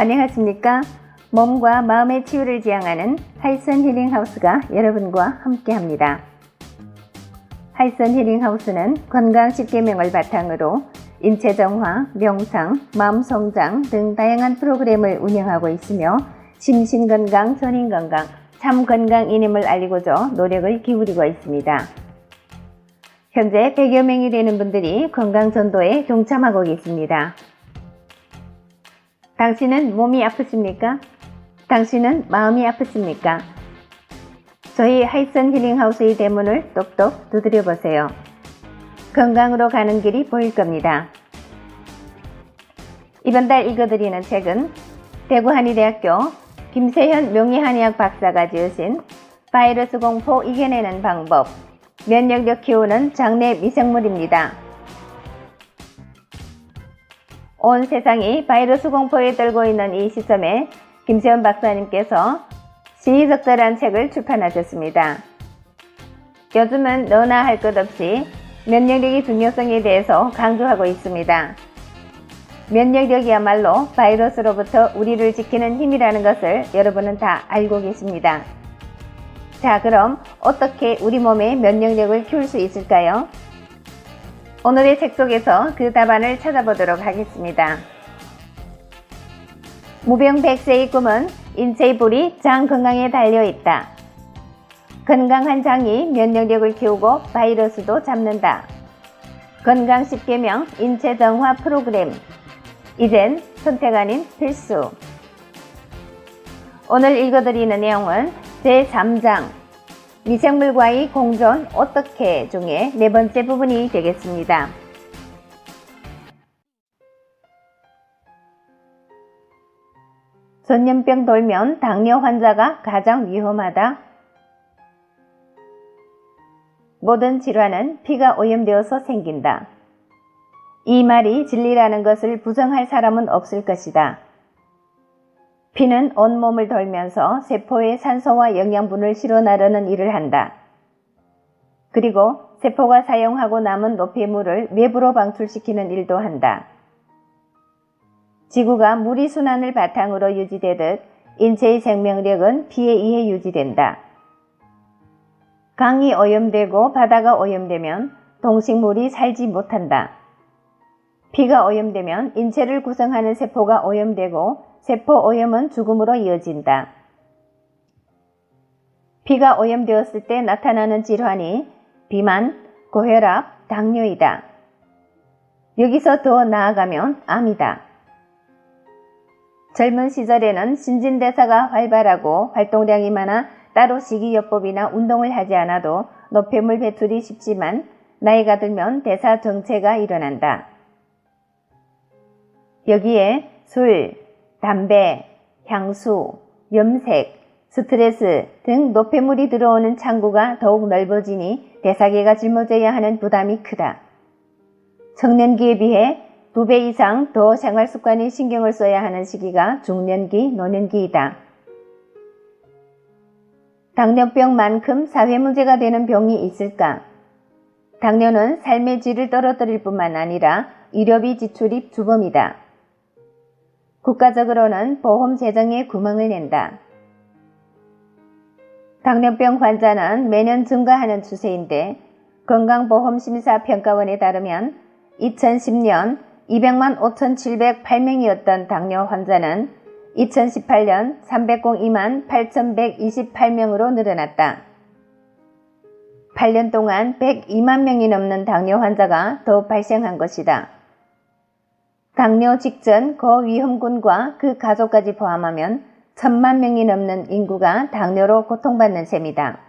안녕하십니까? 몸과 마음의 치유를 지향하는 하이선 힐링하우스가 여러분과 함께 합니다. 하이선 힐링하우스는 건강 10계명을 바탕으로 인체 정화, 명상, 마음 성장 등 다양한 프로그램을 운영하고 있으며 심신 건강, 전인 건강, 참 건강이님을 알리고자 노력을 기울이고 있습니다. 현재 100여 명이 되는 분들이 건강 전도에 동참하고 계십니다. 당신은 몸이 아프십니까? 당신은 마음이 아프십니까? 저희 하이선 힐링하우스의 대문을 똑똑 두드려 보세요. 건강으로 가는 길이 보일 겁니다. 이번 달 읽어드리는 책은 대구 한의대학교 김세현 명예한의학 박사가 지으신 바이러스 공포 이겨내는 방법 면역력 키우는 장내 미생물입니다. 온 세상이 바이러스 공포에 떨고 있는 이 시점에 김세현 박사님께서 시의적절한 책을 출판하셨습니다. 요즘은 너나 할 것 없이 면역력의 중요성에 대해서 강조하고 있습니다. 면역력이야말로 바이러스로부터 우리를 지키는 힘이라는 것을 여러분은 다 알고 계십니다. 자, 그럼 어떻게 우리 몸의 면역력을 키울 수 있을까요? 오늘의 책 속에서 그 답안을 찾아보도록 하겠습니다. 무병 백세의 꿈은 인체의 불이 장 건강에 달려 있다. 건강한 장이 면역력을 키우고 바이러스도 잡는다. 건강 10개명 인체 정화 프로그램. 이젠 선택 아닌 필수. 오늘 읽어드리는 내용은 제3장 미생물과의 공존 어떻게 중에 네 번째 부분이 되겠습니다. 전염병 돌면 당뇨 환자가 가장 위험하다. 모든 질환은 피가 오염되어서 생긴다. 이 말이 진리라는 것을 부정할 사람은 없을 것이다. 피는 온몸을 돌면서 세포에 산소와 영양분을 실어나르는 일을 한다. 그리고 세포가 사용하고 남은 노폐물을 외부로 방출시키는 일도 한다. 지구가 무리순환을 바탕으로 유지되듯 인체의 생명력은 피에 의해 유지된다. 강이 오염되고 바다가 오염되면 동식물이 살지 못한다. 피가 오염되면 인체를 구성하는 세포가 오염되고 세포 오염은 죽음으로 이어진다. 피가 오염되었을 때 나타나는 질환이 비만, 고혈압, 당뇨이다. 여기서 더 나아가면 암이다. 젊은 시절에는 신진대사가 활발하고 활동량이 많아 따로 식이요법이나 운동을 하지 않아도 노폐물 배출이 쉽지만 나이가 들면 대사 정체가 일어난다. 여기에 술, 담배, 향수, 염색, 스트레스 등 노폐물이 들어오는 창구가 더욱 넓어지니 대사계가 짊어져야 하는 부담이 크다. 청년기에 비해 두 배 이상 더 생활습관에 신경을 써야 하는 시기가 중년기, 노년기이다. 당뇨병만큼 사회 문제가 되는 병이 있을까? 당뇨는 삶의 질을 떨어뜨릴 뿐만 아니라 의료비 지출이 주범이다. 국가적으로는 보험 재정에 구멍을 낸다. 당뇨병 환자는 매년 증가하는 추세인데 건강보험심사평가원에 따르면 2010년 200만 5,708명이었던 당뇨 환자는 2018년 302만 8,128명으로 늘어났다. 8년 동안 102만 명이 넘는 당뇨 환자가 더 발생한 것이다. 당뇨 직전 고위험군과 그 가족까지 포함하면 천만 명이 넘는 인구가 당뇨로 고통받는 셈이다.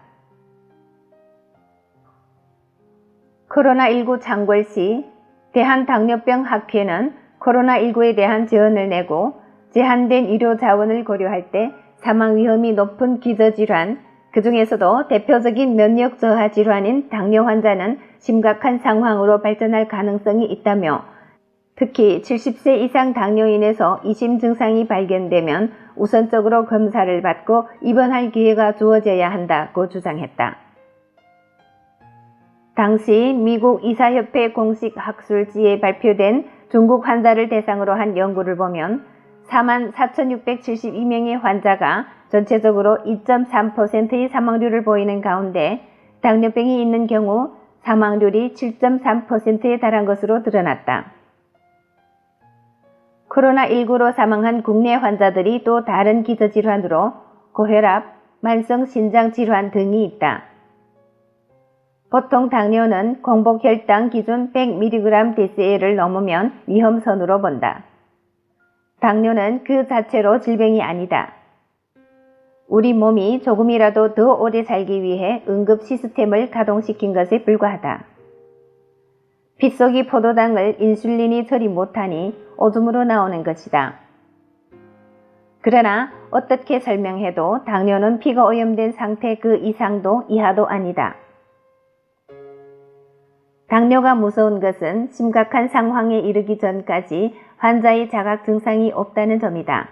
코로나19 창궐 시 대한당뇨병 학회는 코로나19에 대한 제언을 내고 제한된 의료 자원을 고려할 때 사망 위험이 높은 기저질환, 그 중에서도 대표적인 면역 저하 질환인 당뇨 환자는 심각한 상황으로 발전할 가능성이 있다며 특히 70세 이상 당뇨인에서 이심 증상이 발견되면 우선적으로 검사를 받고 입원할 기회가 주어져야 한다고 주장했다. 당시 미국 이사협회 공식 학술지에 발표된 중국 환자를 대상으로 한 연구를 보면 44,672명의 환자가 전체적으로 2.3%의 사망률을 보이는 가운데 당뇨병이 있는 경우 사망률이 7.3%에 달한 것으로 드러났다. 코로나19로 사망한 국내 환자들이 또 다른 기저질환으로 고혈압, 만성 신장 질환 등이 있다. 보통 당뇨는 공복 혈당 기준 100mg/dl을 넘으면 위험선으로 본다. 당뇨는 그 자체로 질병이 아니다. 우리 몸이 조금이라도 더 오래 살기 위해 응급 시스템을 가동시킨 것에 불과하다. 피 속의 포도당을 인슐린이 처리 못하니 오줌으로 나오는 것이다. 그러나 어떻게 설명해도 당뇨는 피가 오염된 상태 그 이상도 이하도 아니다. 당뇨가 무서운 것은 심각한 상황에 이르기 전까지 환자의 자각 증상이 없다는 점이다.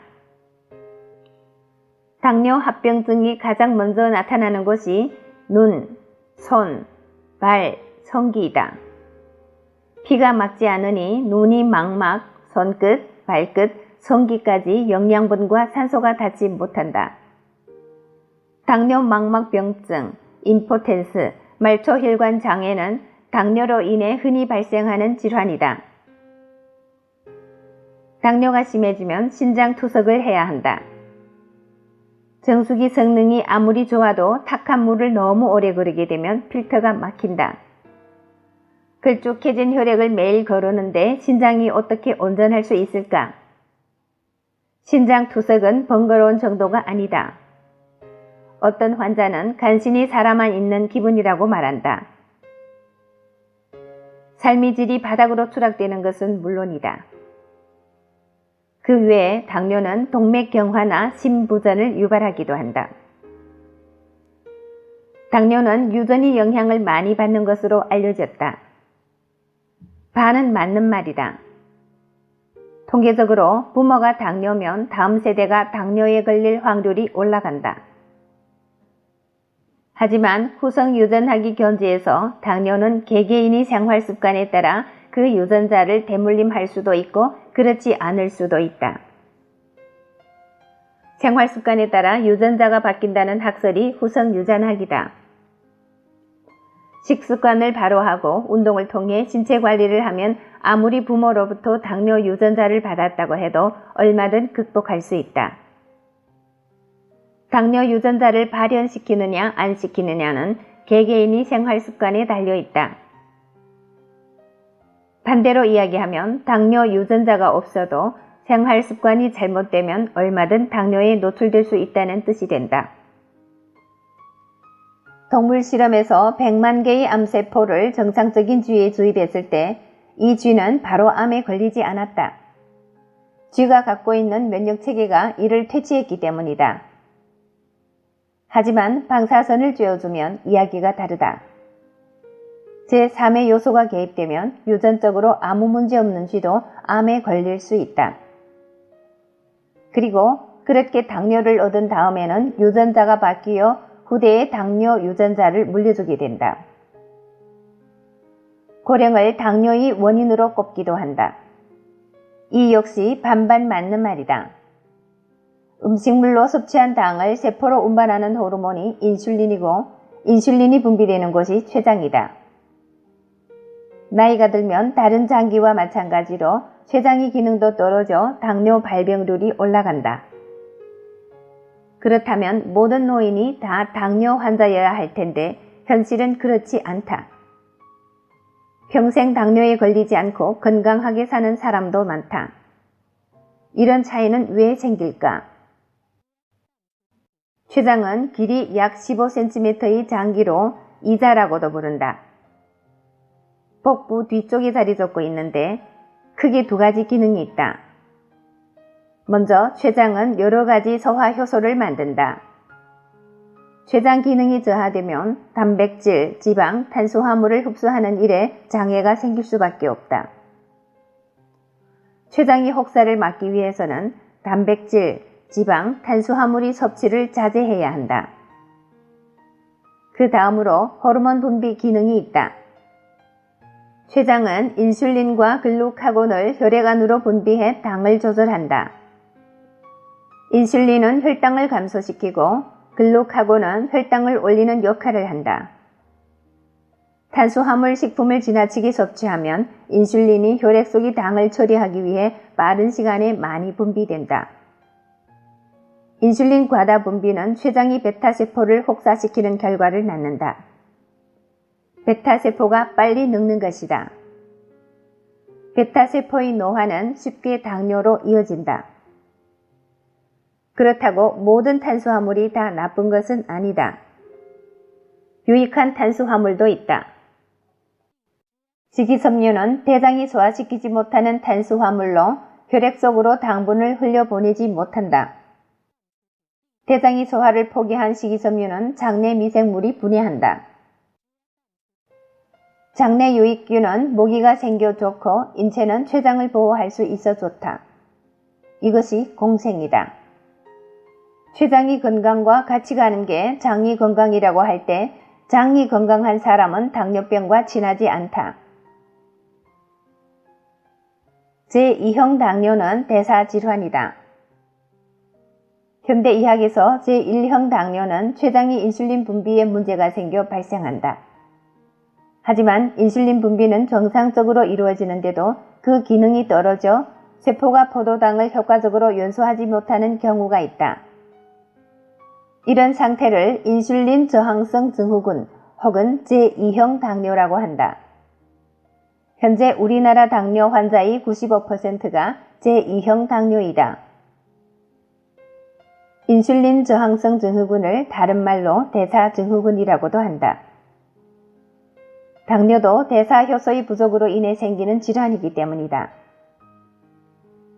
당뇨 합병증이 가장 먼저 나타나는 곳이 눈, 손, 발, 성기이다. 피가 막지 않으니 눈이 망막, 손끝, 발끝, 성기까지 영양분과 산소가 닿지 못한다. 당뇨 망막병증, 임포텐스, 말초혈관 장애는 당뇨로 인해 흔히 발생하는 질환이다. 당뇨가 심해지면 신장 투석을 해야 한다. 정수기 성능이 아무리 좋아도 탁한 물을 너무 오래 거르게 되면 필터가 막힌다. 걸쭉해진 혈액을 매일 거르는데 신장이 어떻게 온전할 수 있을까? 신장 투석은 번거로운 정도가 아니다. 어떤 환자는 간신히 살아만 있는 기분이라고 말한다. 삶의 질이 바닥으로 추락되는 것은 물론이다. 그 외에 당뇨는 동맥경화나 심부전을 유발하기도 한다. 당뇨는 유전이 영향을 많이 받는 것으로 알려졌다. 반은 맞는 말이다. 통계적으로 부모가 당뇨면 다음 세대가 당뇨에 걸릴 확률이 올라간다. 하지만 후성 유전학이 견지에서 당뇨는 개개인의 생활 습관에 따라 그 유전자를 대물림할 수도 있고 그렇지 않을 수도 있다. 생활 습관에 따라 유전자가 바뀐다는 학설이 후성 유전학이다. 식습관을 바로 하고 운동을 통해 신체 관리를 하면 아무리 부모로부터 당뇨 유전자를 받았다고 해도 얼마든 극복할 수 있다. 당뇨 유전자를 발현시키느냐 안 시키느냐는 개개인이 생활 습관에 달려 있다. 반대로 이야기하면 당뇨 유전자가 없어도 생활 습관이 잘못되면 얼마든 당뇨에 노출될 수 있다는 뜻이 된다. 동물 실험에서 100만 개의 암세포를 정상적인 쥐에 주입했을 때 이 쥐는 바로 암에 걸리지 않았다. 쥐가 갖고 있는 면역 체계가 이를 퇴치했기 때문이다. 하지만 방사선을 쬐어주면 이야기가 다르다. 제3의 요소가 개입되면 유전적으로 아무 문제 없는 쥐도 암에 걸릴 수 있다. 그리고 그렇게 당뇨를 얻은 다음에는 유전자가 바뀌어 후대에 당뇨 유전자를 물려주게 된다. 고령을 당뇨의 원인으로 꼽기도 한다. 이 역시 반반 맞는 말이다. 음식물로 섭취한 당을 세포로 운반하는 호르몬이 인슐린이고 인슐린이 분비되는 곳이 췌장이다. 나이가 들면 다른 장기와 마찬가지로 췌장의 기능도 떨어져 당뇨 발병률이 올라간다. 그렇다면 모든 노인이 다 당뇨 환자여야 할 텐데 현실은 그렇지 않다. 평생 당뇨에 걸리지 않고 건강하게 사는 사람도 많다. 이런 차이는 왜 생길까? 췌장은 길이 약 15cm의 장기로 이자라고도 부른다. 복부 뒤쪽에 자리 잡고 있는데 크게 두 가지 기능이 있다. 먼저 췌장은 여러 가지 소화 효소를 만든다. 췌장 기능이 저하되면 단백질, 지방, 탄수화물을 흡수하는 일에 장애가 생길 수밖에 없다. 췌장이 혹사를 막기 위해서는 단백질, 지방, 탄수화물의 섭취를 자제해야 한다. 그 다음으로 호르몬 분비 기능이 있다. 췌장은 인슐린과 글루카곤을 혈액 안으로 분비해 당을 조절한다. 인슐린은 혈당을 감소시키고 글루카곤은 혈당을 올리는 역할을 한다. 탄수화물 식품을 지나치게 섭취하면 인슐린이 혈액 속의 당을 처리하기 위해 빠른 시간에 많이 분비된다. 인슐린 과다 분비는 췌장이 베타세포를 혹사시키는 결과를 낳는다. 베타세포가 빨리 늙는 것이다. 베타세포의 노화는 쉽게 당뇨로 이어진다. 그렇다고 모든 탄수화물이 다 나쁜 것은 아니다. 유익한 탄수화물도 있다. 식이섬유는 대장이 소화시키지 못하는 탄수화물로 혈액 속으로 당분을 흘려보내지 못한다. 대장이 소화를 포기한 식이섬유는 장내 미생물이 분해한다. 장내 유익균은 모기가 생겨 좋고 인체는 췌장을 보호할 수 있어 좋다. 이것이 공생이다. 췌장이 건강과 같이 가는 게 장이 건강이라고 할 때 장이 건강한 사람은 당뇨병과 친하지 않다. 제2형 당뇨는 대사질환이다. 현대의학에서 제1형 당뇨는 췌장이 인슐린 분비에 문제가 생겨 발생한다. 하지만 인슐린 분비는 정상적으로 이루어지는데도 그 기능이 떨어져 세포가 포도당을 효과적으로 연소하지 못하는 경우가 있다. 이런 상태를 인슐린 저항성 증후군 혹은 제2형 당뇨라고 한다. 현재 우리나라 당뇨 환자의 95%가 제2형 당뇨이다. 인슐린 저항성 증후군을 다른 말로 대사 증후군이라고도 한다. 당뇨도 대사효소의 부족으로 인해 생기는 질환이기 때문이다.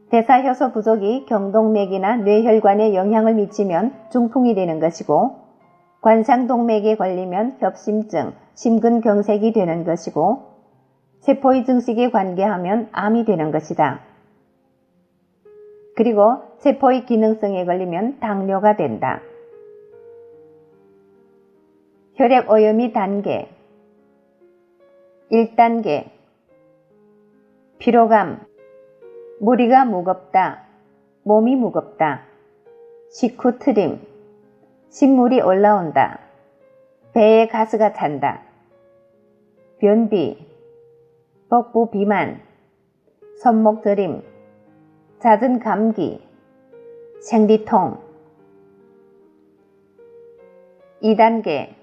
대사효소 부족이 경동맥이나 뇌혈관에 영향을 미치면 중풍이 되는 것이고 관상동맥에 걸리면 협심증, 심근경색이 되는 것이고 세포의 증식에 관계하면 암이 되는 것이다. 그리고 세포의 기능성에 걸리면 당뇨가 된다. 혈액 오염이 단계 1단계 피로감 머리가 무겁다. 몸이 무겁다. 식후 트림. 신물이 올라온다. 배에 가스가 찬다. 변비. 복부 비만. 손목 저림. 잦은 감기. 생리통. 2단계.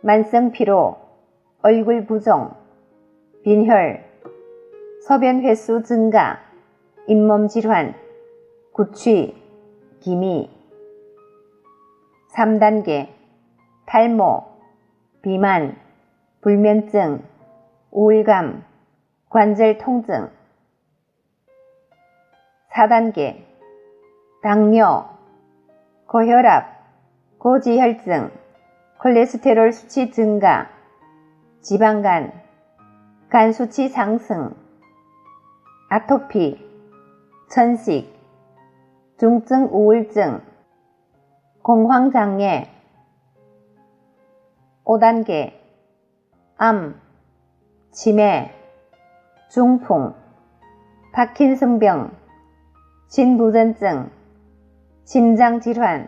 만성 피로. 얼굴 부종. 빈혈. 소변 횟수 증가 잇몸 질환 구취 기미. 3단계 탈모 비만 불면증 우울감 관절 통증. 4단계 당뇨, 고혈압, 고지혈증, 콜레스테롤 수치 증가, 지방간, 간 수치 상승, 아토피, 천식, 중증 우울증, 공황장애 5단계 암, 치매, 중풍, 파킨슨병, 신부전증, 심장질환,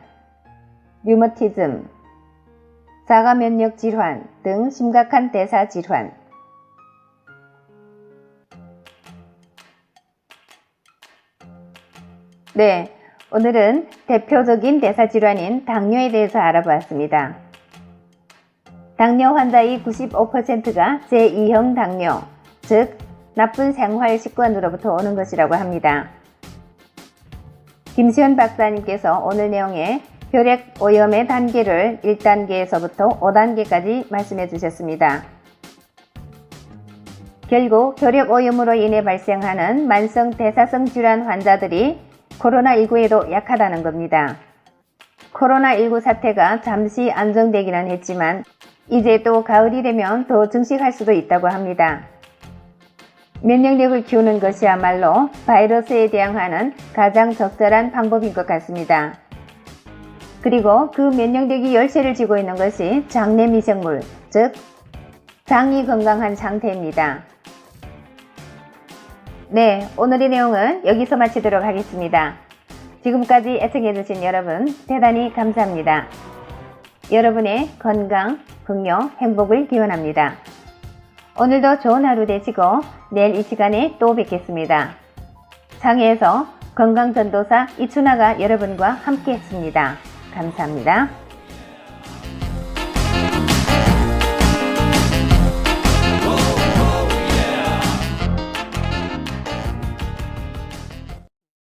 류머티즘, 자가면역 질환 등 심각한 대사 질환, 네, 오늘은 대표적인 대사질환인 당뇨에 대해서 알아보았습니다. 당뇨 환자의 95%가 제2형 당뇨, 즉 나쁜 생활 습관으로부터 오는 것이라고 합니다. 김시현 박사님께서 오늘 내용에 혈액 오염의 단계를 1단계에서부터 5단계까지 말씀해 주셨습니다. 결국 혈액 오염으로 인해 발생하는 만성 대사성 질환 환자들이 코로나19에도 약하다는 겁니다. 코로나19 사태가 잠시 안정되기는 했지만 이제 또 가을이 되면 더 증식할 수도 있다고 합니다. 면역력을 키우는 것이야말로 바이러스에 대항하는 가장 적절한 방법인 것 같습니다. 그리고 그 면역력이 열쇠를 쥐고 있는 것이 장내 미생물, 즉 장이 건강한 상태입니다. 네, 오늘의 내용은 여기서 마치도록 하겠습니다. 지금까지 애청해주신 여러분 대단히 감사합니다. 여러분의 건강, 풍요, 행복을 기원합니다. 오늘도 좋은 하루 되시고 내일 이 시간에 또 뵙겠습니다. 장애에서 건강전도사 이춘아가 여러분과 함께 했습니다. 감사합니다.